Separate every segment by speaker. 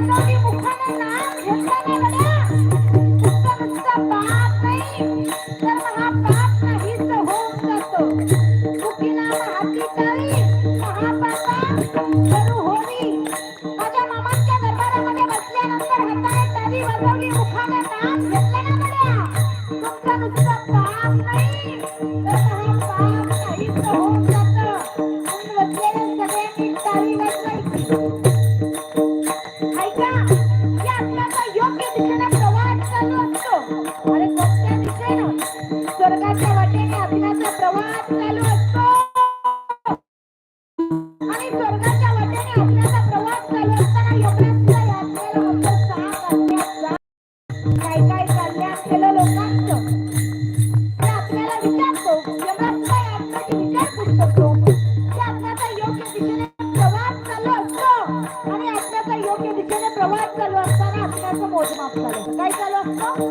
Speaker 1: 收听我看到哪？प्रवास चालू असतो. आणि स्वर्गाच्या वाटेने आपल्याचा प्रवास चालू असताना योगातला यातलेला होतो साथ असल्याचा काय काय चालले असलेलं लोकांचं? ते आपल्याला विचारतो योगात काय आपल्याची विचार करू शकतो. की आपल्याचा योग्य दिशेने प्रवास चालू असतो. आणि आपल्याचा योग्य दिशेने प्रवास चालू असताना आपल्याचं मोजमाप चालू काय चालू असतं?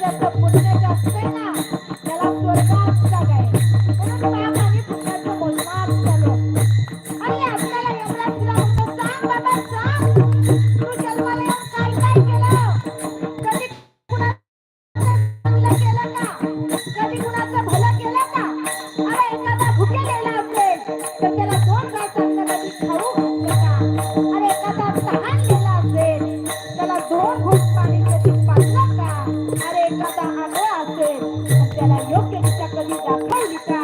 Speaker 1: जास्त पुण्य जास्त जन्मतः न त्याला योग्य दिशा कधी दाखवली का